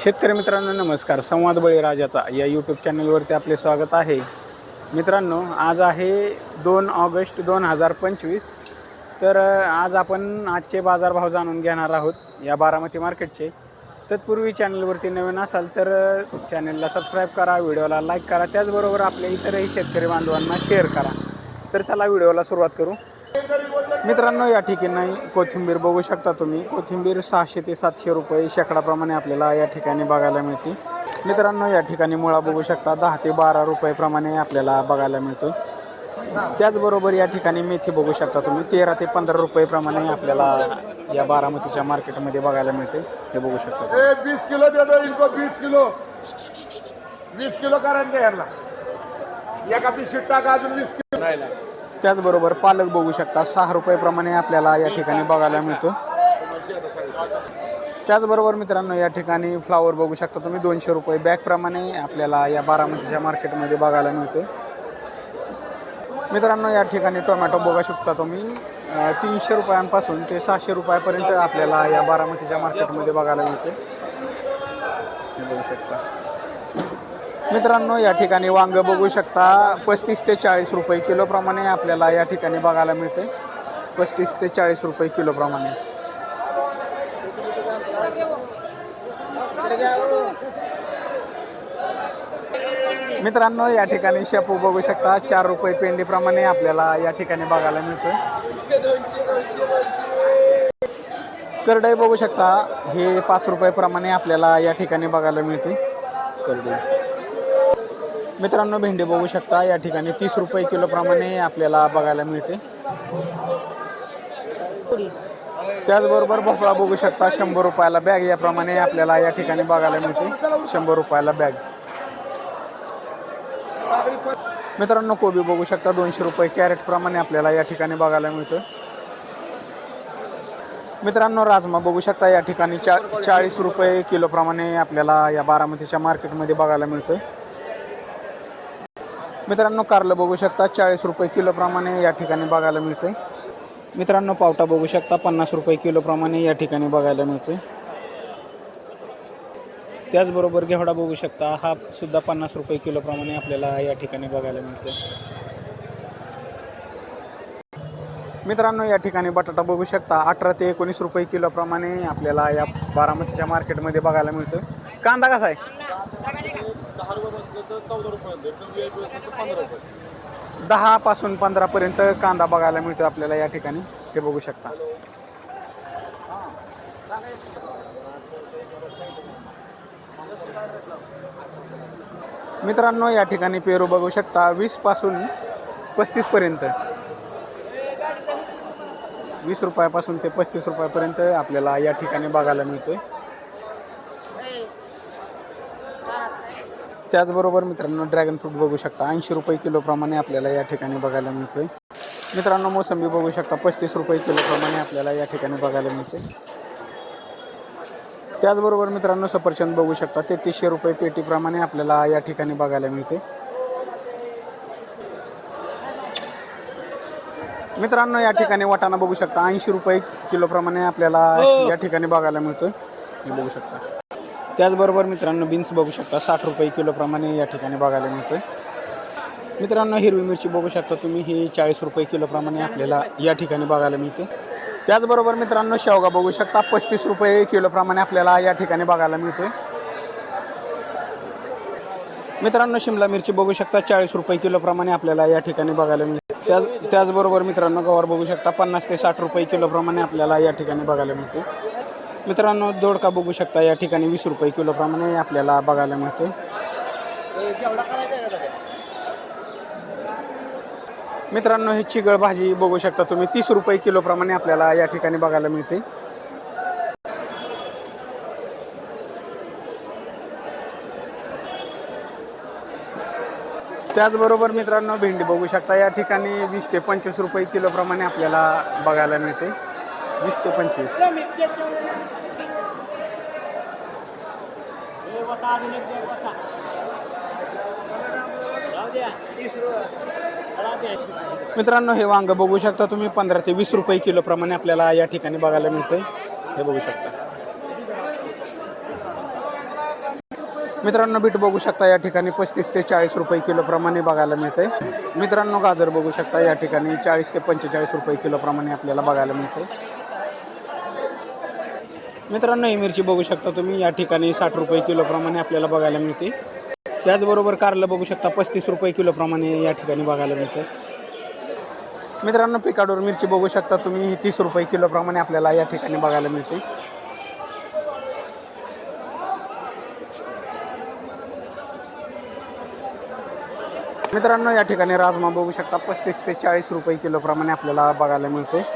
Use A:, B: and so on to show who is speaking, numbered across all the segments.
A: शेतकरी मित्रांनो नमस्कार. संवाद बळीराजाचा या यूट्यूब चॅनलवरती आपले स्वागत आहे. मित्रांनो आज आहे दोन ऑगस्ट दोन हजार पंचवीस. तर आज आपण आजचे बाजारभाव जाणून घेणार आहोत या बारामती मार्केटचे. तत्पूर्वी चॅनलवरती नवीन असाल तर चॅनलला सबस्क्राईब करा व्हिडिओला लाईक करा. त्याचबरोबर आपल्या इतरही शेतकरी बांधवांना शेअर करा. तर चला व्हिडिओला सुरुवात करू. मित्रांनो या ठिकाणी कोथिंबीर बघू शकता तुम्ही. कोथिंबीर सहाशे ते सातशे रुपये शेकडाप्रमाणे आपल्याला या ठिकाणी बघायला मिळते. मित्रांनो या ठिकाणी मुळा बघू शकता. दहा ते बारा रुपयेप्रमाणे आपल्याला बघायला मिळतो त्याचबरोबर या ठिकाणी मेथी बघू शकता तुम्ही. तेरा ते पंधरा रुपयेप्रमाणे आपल्याला या बारामतीच्या मार्केटमध्ये बघायला मिळते. हे बघू शकता
B: वीस किलो देतो इनको वीस किलो. वीस किलो कारण एका पिशवीत टाका अजून वीस किलो. राहिला
A: त्याचबरोबर पालक बघू शकता सहा रुपयेप्रमाणे आपल्याला या ठिकाणी बघायला मिळतो. त्याचबरोबर मित्रांनो या ठिकाणी फ्लावर बघू शकता तुम्ही दोनशे रुपये बॅगप्रमाणे आपल्याला या बारामतीच्या मार्केटमध्ये बघायला मिळतो मित्रांनो या ठिकाणी टोमॅटो बघू शकता तुम्ही. तीनशे रुपयांपासून ते सहाशे रुपयापर्यंत आपल्याला या बारामतीच्या मार्केटमध्ये बघायला मिळते बघू शकता. मित्रांनो या ठिकाणी वांग बघू शकता. पस्तीस ते चाळीस रुपये किलोप्रमाणे आपल्याला या ठिकाणी बघायला मिळते. पस्तीस ते चाळीस रुपये किलोप्रमाणे मित्रांनो या ठिकाणी शेपू बघू शकता. चार रुपये पेंडीप्रमाणे आपल्याला या ठिकाणी बघायला मिळतो. करडई बघू शकता. हे पाच रुपयाप्रमाणे आपल्याला या ठिकाणी बघायला मिळते. करडई. मित्रांनो भेंडी बघू शकता. या ठिकाणी तीस रुपये किलोप्रमाणे आपल्याला बघायला मिळते. त्याचबरोबर भोपळा बघू शकता. शंभर रुपयाला बॅग याप्रमाणे आपल्याला या ठिकाणी बघायला मिळते. शंभर रुपयाला बॅग मित्रांनो कोबी बघू शकता. दोनशे रुपये कॅरेट प्रमाणे आपल्याला या ठिकाणी बघायला मिळतं. मित्रांनो राजमा बघू शकता. या ठिकाणी चा चाळीस रुपये किलोप्रमाणे आपल्याला या बारामतीच्या मार्केटमध्ये बघायला मिळतं. मित्रांनो कारलं बघू शकता. चाळीस रुपये किलोप्रमाणे या ठिकाणी बघायला मिळते मित्रांनो पावटा बघू शकता. पन्नास रुपये किलोप्रमाणे या ठिकाणी बघायला मिळते त्याचबरोबर घेवडा बघू शकता. हा सुद्धा पन्नास रुपये किलोप्रमाणे आपल्याला या ठिकाणी बघायला मिळते मित्रांनो या ठिकाणी बटाटा बघू शकता. अठरा ते एकोणीस रुपये किलोप्रमाणे आपल्याला या बारामतीच्या मार्केटमध्ये बघायला मिळतो कांदा कसा आहे?
B: दहा रुपये तर चौदा रुपये पंधरा रुपये
A: दहा पासून पंधरापर्यंत कांदा बघायला मिळतो आपल्याला या ठिकाणी. हे बघू शकता. मित्रांनो या ठिकाणी पेरू बघू शकता. वीसपासून पस्तीस पर्यंत वीस रुपयापासून ते पस्तीस रुपयापर्यंत आपल्याला या ठिकाणी बघायला मिळतोय. त्याचबरोबर मित्रांनो ड्रॅगन फ्रूट बघू शकता. ऐंशी रुपये किलोप्रमाणे आपल्याला या ठिकाणी बघायला मिळतोय. मित्रांनो मोसंबी बघू शकता. पस्तीस रुपये किलोप्रमाणे आपल्याला या ठिकाणी बघायला मिळते त्याचबरोबर मित्रांनो सफरचंद बघू शकता. तेहतीसशे रुपये पेटीप्रमाणे आपल्याला या ठिकाणी बघायला मिळते मित्रांनो या ठिकाणी वाटाणा बघू शकता. ऐंशी रुपये किलोप्रमाणे आपल्याला या ठिकाणी बघायला मिळतोय. बघू शकता. त्याचबरोबर मित्रांनो बीन्स बघू शकता साठ रुपये किलोप्रमाणे या ठिकाणी बघायला मिळतोय. मित्रांनो हिरवी मिरची बघू शकता तुम्ही ही चाळीस रुपये किलोप्रमाणे आपल्याला या ठिकाणी बघायला मिळते. त्याचबरोबर मित्रांनो शेवगा बघू शकता पस्तीस रुपये किलोप्रमाणे आपल्याला या ठिकाणी बघायला मिळतोय. मित्रांनो शिमला मिरची बघू शकता चाळीस रुपये किलोप्रमाणे आपल्याला या ठिकाणी बघायला मिळते. त्याच त्याचबरोबर मित्रांनो गवार बघू शकता पन्नास ते साठ रुपये किलोप्रमाणे आपल्याला या ठिकाणी बघायला मिळते. मित्रांनो दोडका बघू शकता या ठिकाणी वीस रुपये किलोप्रमाणे आपल्याला बघायला मिळते मित्रांनो ही चिगळ भाजी बघू शकता तुम्ही. तीस रुपये किलोप्रमाणे आपल्याला या ठिकाणी बघायला मिळते त्याचबरोबर मित्रांनो भेंडी बघू शकता. या ठिकाणी वीस ते पंचवीस रुपये किलोप्रमाणे आपल्याला बघायला मिळते वीस ते पंचवीस. मित्रांनो हे वांग बघू शकता तुम्ही पंधरा ते वीस रुपये किलो प्रमाणे आपल्याला या ठिकाणी बघायला मिळते हे बघू शकता. मित्रांनो बीट बघू शकता या ठिकाणी पस्तीस ते चाळीस रुपये किलो प्रमाणे बघायला मिळते मित्रांनो गाजर बघू शकता या ठिकाणी चाळीस ते पंचेचाळीस रुपये किलो प्रमाणे आपल्याला बघायला मिळते मित्रांनो ही मिरची बघू शकता तुम्ही. या ठिकाणी साठ रुपये किलोप्रमाणे आपल्याला बघायला मिळते. त्याचबरोबर कारलं बघू शकता पस्तीस रुपये किलोप्रमाणे या ठिकाणी बघायला मिळते. मित्रांनो पिकाडोर मिरची बघू शकता तुम्ही. तीस रुपये किलोप्रमाणे आपल्याला या ठिकाणी बघायला मिळते. मित्रांनो या ठिकाणी राजमा बघू शकता पस्तीस ते चाळीस रुपये किलोप्रमाणे आपल्याला बघायला मिळते.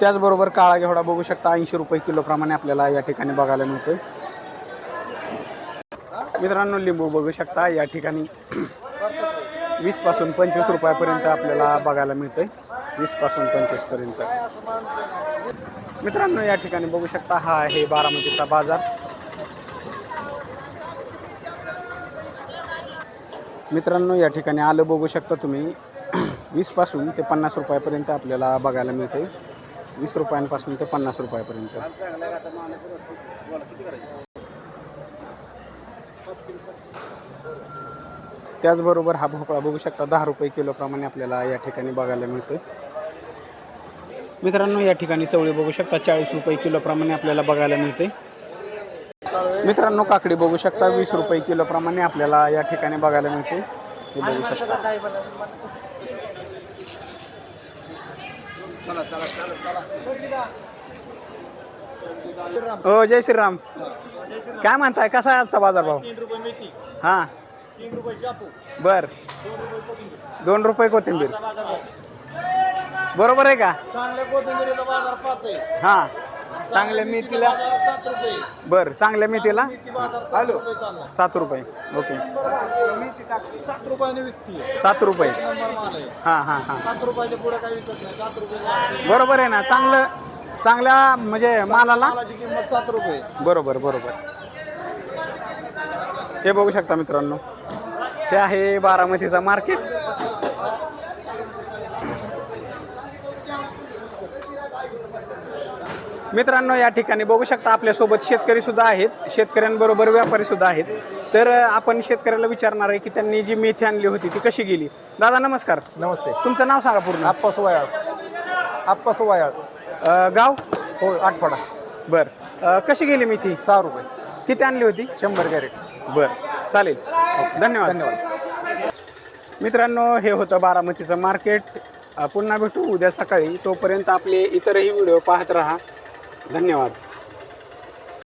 A: त्याचबरोबर काळा घेवडा बघू शकता. ऐंशी रुपये किलो प्रमाणे आपल्याला या ठिकाणी बघायला मिळते मित्रांनो लिंबू बघू शकता. या ठिकाणी वीसपासून पंचवीस रुपयापर्यंत आपल्याला बघायला मिळते वीसपासून पंचवीसपर्यंत. मित्रांनो या ठिकाणी बघू शकता. हा आहे बारामतीचा बाजार. मित्रांनो या ठिकाणी आलं बघू शकता तुम्ही. वीसपासून ते पन्नास रुपयापर्यंत आपल्याला बघायला मिळते वीस रुपयांपासून ते पन्नास रुपयापर्यंत. त्याचबरोबर हा भोपळा बघू शकता दहा रुपये किलोप्रमाणे आपल्याला या ठिकाणी बघायला मिळतो मित्रांनो या ठिकाणी चवळी बघू शकता चाळीस रुपये किलोप्रमाणे आपल्याला बघायला मिळते मित्रांनो काकडी बघू शकता वीस रुपये किलोप्रमाणे आपल्याला या ठिकाणी बघायला मिळते हे बघू शकता. हो जय श्रीराम. काय म्हणताय कसा आहे आजचा बाजार भाव? हां. बर. दोन रुपये कोथिंबीर. बरोबर आहे का? हां. चांगल्या मेथीला? बर चांगल्या मेथीला?
C: बाजार सात रुपये.
A: ओके.
C: सात रुपयाने विकती
A: सात रुपये. हां हां हां.
C: सात रुपयाच्या पुढे काही विकत नाही. सात रुपये.
A: बरोबर आहे ना. चांगलं चांगल्या म्हणजे मालाला?
C: किंमत सात रुपये.
A: बरोबर बरोबर. हे बघू शकता मित्रांनो. हे आहे बारामतीचा मार्केट. मित्रांनो या ठिकाणी बघू शकता आपल्यासोबत शेतकरी सुद्धा आहेत. शेतकऱ्यांबरोबर व्यापारी सुद्धा आहेत. तर आपण शेतकऱ्याला विचारणार आहे की त्यांनी जी मेथी आणली होती ती कशी गेली? दादा नमस्कार.
C: नमस्ते.
A: तुमचं नाव सांगा पूर्ण.
C: आप्पा सुवायाळ आप्पा सुवायाळ
A: अ, गाव?
C: हो आठवडा
A: बर. अ, कशी गेली मेथी?
C: सहा रुपये.
A: किती आणली होती?
C: शंभर कॅरेट.
A: बर. चालेल. धन्यवाद.
C: धन्यवाद.
A: मित्रांनो हे होतं बारामतीचं मार्केट. अ, पुन्हा भेटू उद्या सकाळी. तोपर्यंत आपले इतरही व्हिडिओ पाहत राहा. धन्यवाद.